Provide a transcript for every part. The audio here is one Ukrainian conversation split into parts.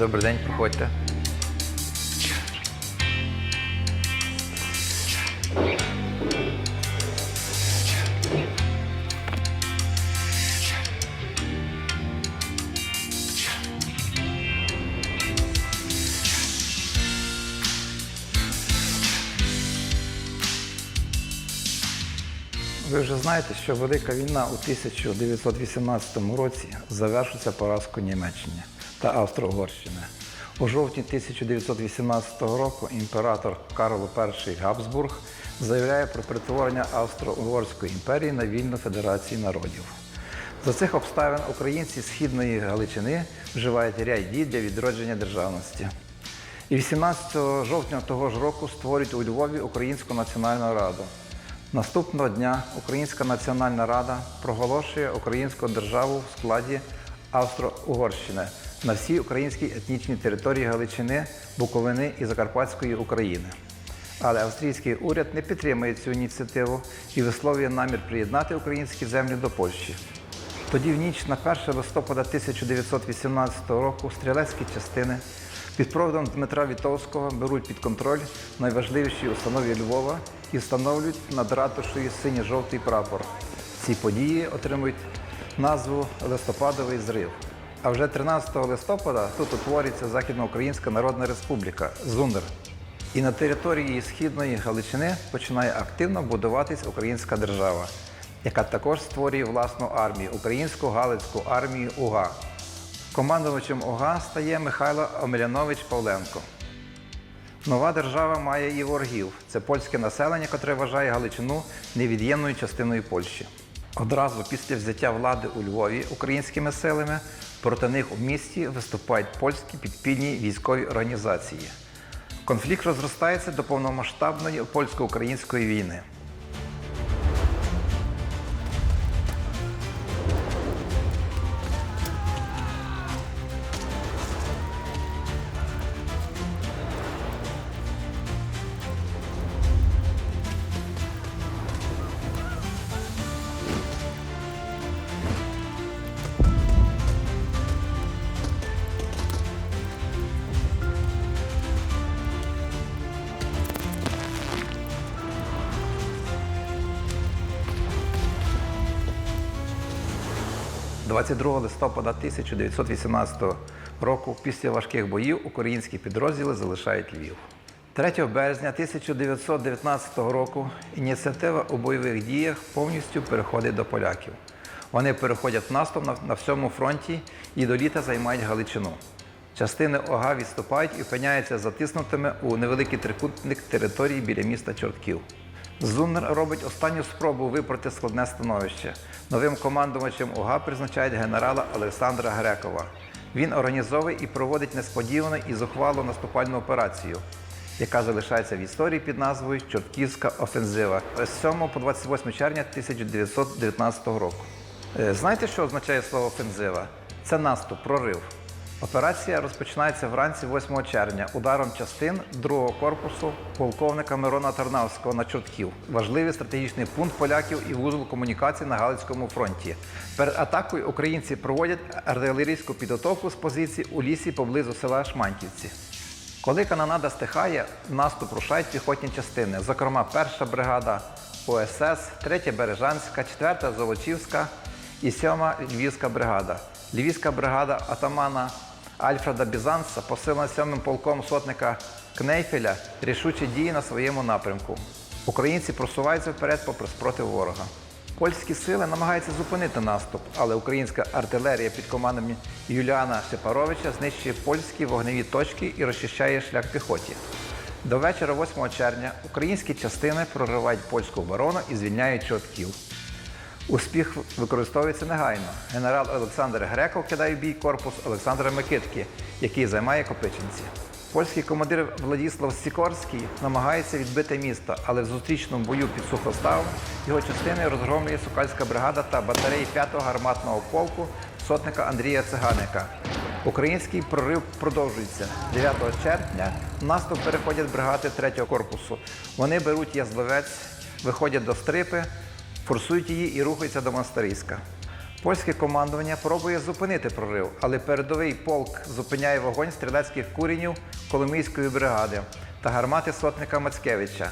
Добрий день, проходьте. Ви вже знаєте, що Велика війна у 1918 році завершиться поразкою Німеччини та Австро-Угорщини. У жовтні 1918 року імператор Карло І Габсбург заявляє про перетворення Австро-Угорської імперії на вільну федерацію народів. За цих обставин українці Східної Галичини вживають ряд дій для відродження державності. І 18 жовтня того ж року створюють у Львові Українську національну раду. Наступного дня Українська національна рада проголошує українську державу в складі Австро-Угорщини на всій українській етнічній території Галичини, Буковини і Закарпатської України. Але австрійський уряд не підтримує цю ініціативу і висловлює намір приєднати українські землі до Польщі. Тоді в ніч на 1 листопада 1918 року стрілецькі частини під проводом Дмитра Вітовського беруть під контроль найважливіші установи Львова і встановлюють над ратушею синьо-жовтий прапор. Ці події отримують назву Листопадовий зрив. А вже 13 листопада тут утворюється Західноукраїнська Народна Республіка ЗУНР. І на території Східної Галичини починає активно будуватись українська держава, яка також створює власну армію Українську Галицьку армію УГА. Командувачем УГА стає Михайло Омелянович Павленко. Нова держава має і ворогів. Це польське населення, котре вважає Галичину невід'ємною частиною Польщі. Одразу після взяття влади у Львові українськими силами проти них у місті виступають польські підпільні військові організації. Конфлікт розростається до повномасштабної польсько-української війни. – 22 листопада 1918 року після важких боїв українські підрозділи залишають Львів. 3 березня 1919 року ініціатива у бойових діях повністю переходить до поляків. Вони переходять в наступ на, всьому фронті і до літа займають Галичину. Частини ОГА відступають і опиняються затиснутими у невеликий трикутник території біля міста Чортків. Зунер робить останню спробу випроти складне становище. Новим командувачем ОГА призначають генерала Олександра Грекова. Він організовує і проводить несподівану і зухвалу наступальну операцію, яка залишається в історії під назвою Чортківська офензива з 7 по 28 червня 1919 року. Е, Знаєте, що означає слово офензива? Це наступ, прорив. Операція розпочинається вранці 8 червня ударом частин 2-го корпусу полковника Мирона Тарнавського на Чортків. Важливий стратегічний пункт поляків і вузол комунікацій на Галицькому фронті. Перед атакою українці проводять артилерійську підготовку з позицій у лісі поблизу села Шманьківці. Коли канонада стихає, наступ рушають піхотні частини, зокрема, перша бригада ОСС, третя Бережанська, четверта Золочівська і сьома Львівська бригада. Львівська бригада атамана Альфреда Бізанса, посилена сьомим полком сотника Кнейфеля, рішуче діє на своєму напрямку. Українці просуваються вперед попри спротив ворога. Польські сили намагаються зупинити наступ, але українська артилерія під командами Юліана Шепаровича знищує польські вогневі точки і розчищає шлях піхоті. До вечора 8 червня українські частини проривають польську оборону і звільняють чортків. Успіх використовується негайно. Генерал Олександр Греков кидає в бій корпус Олександра Микитки, який займає Копичинці. Польський командир Владіслав Сікорський намагається відбити місто, але в зустрічному бою під Сухоставом його частини розгромлює Сокальська бригада та батареї 5-го гарматного полку сотника Андрія Циганика. Український прорив продовжується. 9 червня наступ переходять бригади 3-го корпусу. Вони беруть Язловець, виходять до Стрипи, форсують її і рухаються до Монастирська. Польське командування пробує зупинити прорив, але передовий полк зупиняє вогонь стрілецьких куренів Коломийської бригади та гармати сотника Мацкевича.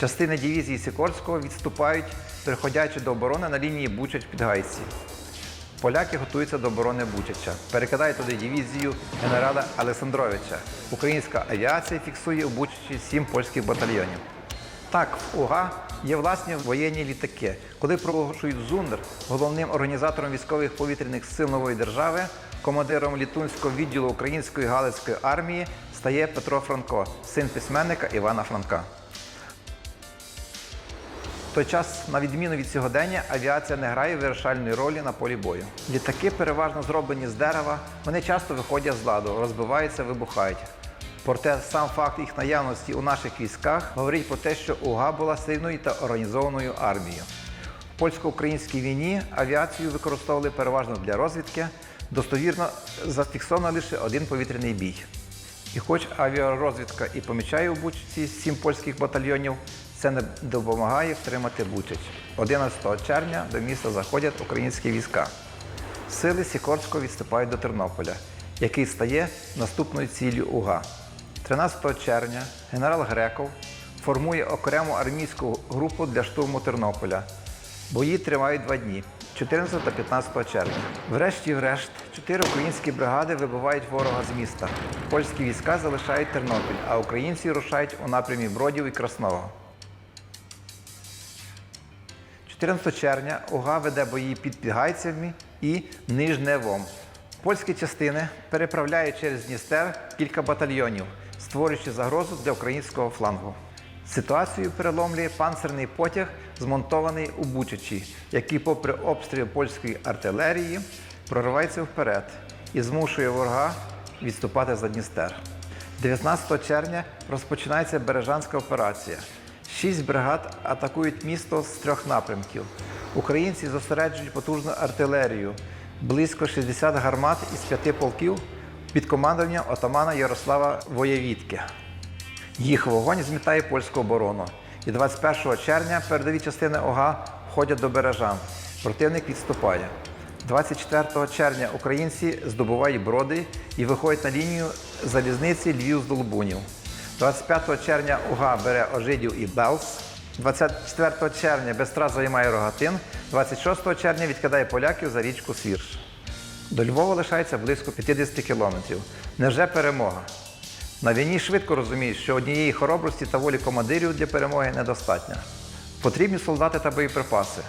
Частини дивізії Сікорського відступають, переходячи до оборони на лінії Бучач-Підгайці. Поляки готуються до оборони Бучача. Перекидають туди дивізію генерала Олександровича. Українська авіація фіксує у Бучачі сім польських батальйонів. Так, в УГА є власні воєнні літаки. Коли проголошують ЗУНДР, головним організатором військових повітряних сил нової держави, командиром літунського відділу Української Галицької армії стає Петро Франко, син письменника Івана Франка. В той час, на відміну від сьогодення, авіація не грає вирішальної ролі на полі бою. Літаки переважно зроблені з дерева, вони часто виходять з ладу, розбиваються, вибухають. Проте сам факт їх наявності у наших військах говорить про те, що УГА була сильною та організованою армією. В польсько-українській війні авіацію використовували переважно для розвідки. Достовірно зафіксовано лише один повітряний бій. І хоч авіарозвідка і помічає у Бучці сім польських батальйонів, це не допомагає втримати Бучач. 11 червня до міста заходять українські війська. Сили Сікорського відступають до Тернополя, який стає наступною ціллю УГА. 13 червня генерал Греков формує окрему армійську групу для штурму Тернополя. Бої тривають два дні 14 та 15 червня. Врешті-врешт, чотири українські бригади вибивають ворога з міста. Польські війська залишають Тернопіль, а українці рушають у напрямі Бродів і Красного. 14 червня УГА веде бої під Підгайцями і Нижневом. Польські частини переправляють через Дністер кілька батальйонів, створюючи загрозу для українського флангу. Ситуацію переломлює панцерний потяг, змонтований у Бучачі, який, попри обстріл польської артилерії, проривається вперед і змушує ворога відступати за Дністер. 19 червня розпочинається Бережанська операція. Шість бригад атакують місто з трьох напрямків. Українці зосереджують потужну артилерію, близько 60 гармат із п'яти полків під командуванням отамана Ярослава Воєвідки. Їх вогонь змітає польську оборону. І 21 червня передові частини ОГА входять до Бережан. Противник відступає. 24 червня українці здобувають броди і виходять на лінію залізниці Львів-Здолбунів. 25 червня УГА бере Ожидів і Белс. 24 червня без втрат займає Рогатин. 26 червня відкидає поляків за річку Свірш. До Львова лишається близько 50 кілометрів. Невже перемога? На війні швидко розуміють, що однієї хоробрості та волі командирів для перемоги недостатньо. Потрібні солдати та боєприпаси.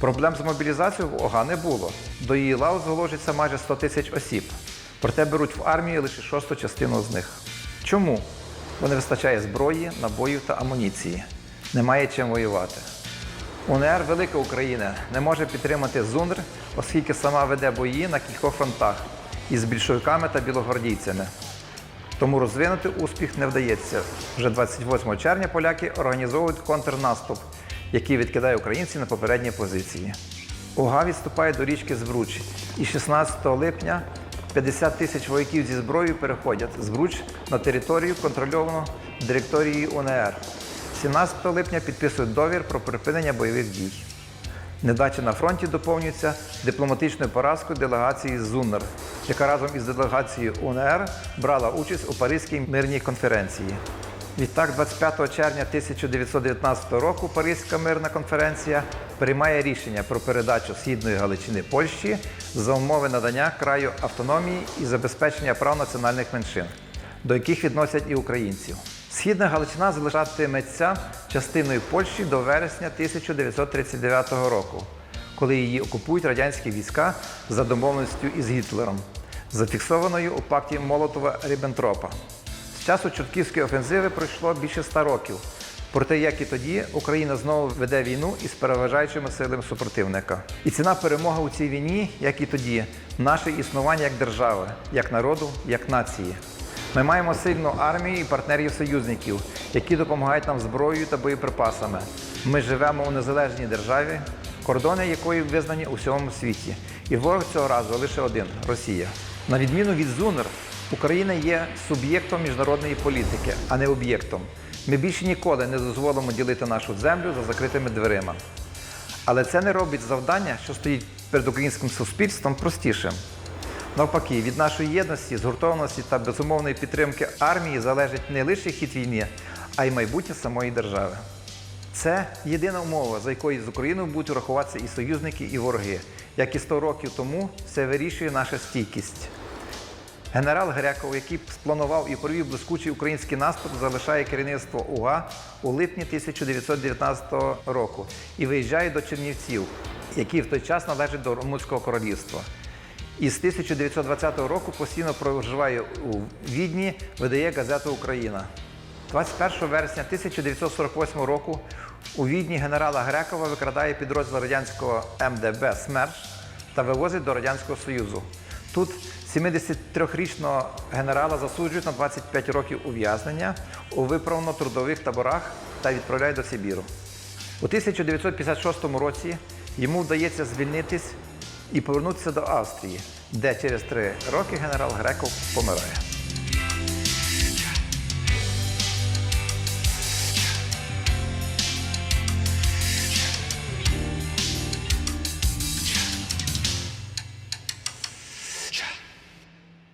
Проблем з мобілізацією в ОГА не було. До її лав зголошується майже 100 тисяч осіб. Проте беруть в армію лише шосту частину з них. Чому? Бо не вистачає зброї, набоїв та амуніції. Немає чим воювати. УНР Велика Україна не може підтримати ЗУНР, оскільки сама веде бої на кількох фронтах із більшовиками та білогвардійцями. Тому розвинути успіх не вдається. Вже 28 червня поляки організовують контрнаступ, який відкидає українців на попередні позиції. УГА відступає до річки Збруч, і 16 липня 50 тисяч вояків зі зброєю переходять з Бруч на територію, контрольовану директорією УНР. 17 липня підписують довір про припинення бойових дій. Недача на фронті доповнюється дипломатичною поразкою делегації ЗУНР, яка разом із делегацією УНР брала участь у Паризькій мирній конференції. Відтак, 25 червня 1919 року Паризька мирна конференція приймає рішення про передачу східної Галичини Польщі за умови надання краю автономії і забезпечення прав національних меншин, до яких відносять і українців. Східна Галичина залишатиметься частиною Польщі до вересня 1939 року, коли її окупують радянські війська за домовленістю із Гітлером, зафіксованою у пакті Молотова-Ріббентропа. З часу Чортківської офензиви пройшло більше ста років. Проте, як і тоді, Україна знову веде війну із переважаючими силами супротивника. І ціна перемоги у цій війні, як і тоді, наше існування як держави, як народу, як нації. Ми маємо сильну армію і партнерів-союзників, які допомагають нам зброєю та боєприпасами. Ми живемо у незалежній державі, кордони якої визнані у всьому світі. І ворог цього разу лише один Росія. На відміну від ЗУНР, Україна є суб'єктом міжнародної політики, а не об'єктом. Ми більше ніколи не дозволимо ділити нашу землю за закритими дверима. Але це не робить завдання, що стоїть перед українським суспільством простішим. Навпаки, від нашої єдності, згуртованості та безумовної підтримки армії залежить не лише хід війни, а й майбутнє самої держави. Це єдина умова, за якою з Україною будуть рахуватися і союзники, і вороги. Як і 100 років тому, це вирішує наша стійкість. Генерал Греков, який спланував і провів блискучий український наступ, залишає керівництво УГА у липні 1919 року і виїжджає до Чернівців, які в той час належать до Румунського королівства. І з 1920 року постійно проживає у Відні, видає газету Україна. 21 вересня 1948 року у Відні генерала Грекова викрадає підрозділ радянського МДБ «Смерч» та вивозить до Радянського Союзу. Тут 73-річного генерала засуджують на 25 років ув'язнення у виправно-трудових таборах та відправляють до Сибіру. У 1956 році йому вдається звільнитись і повернутися до Австрії, де через три роки генерал Греков помирає.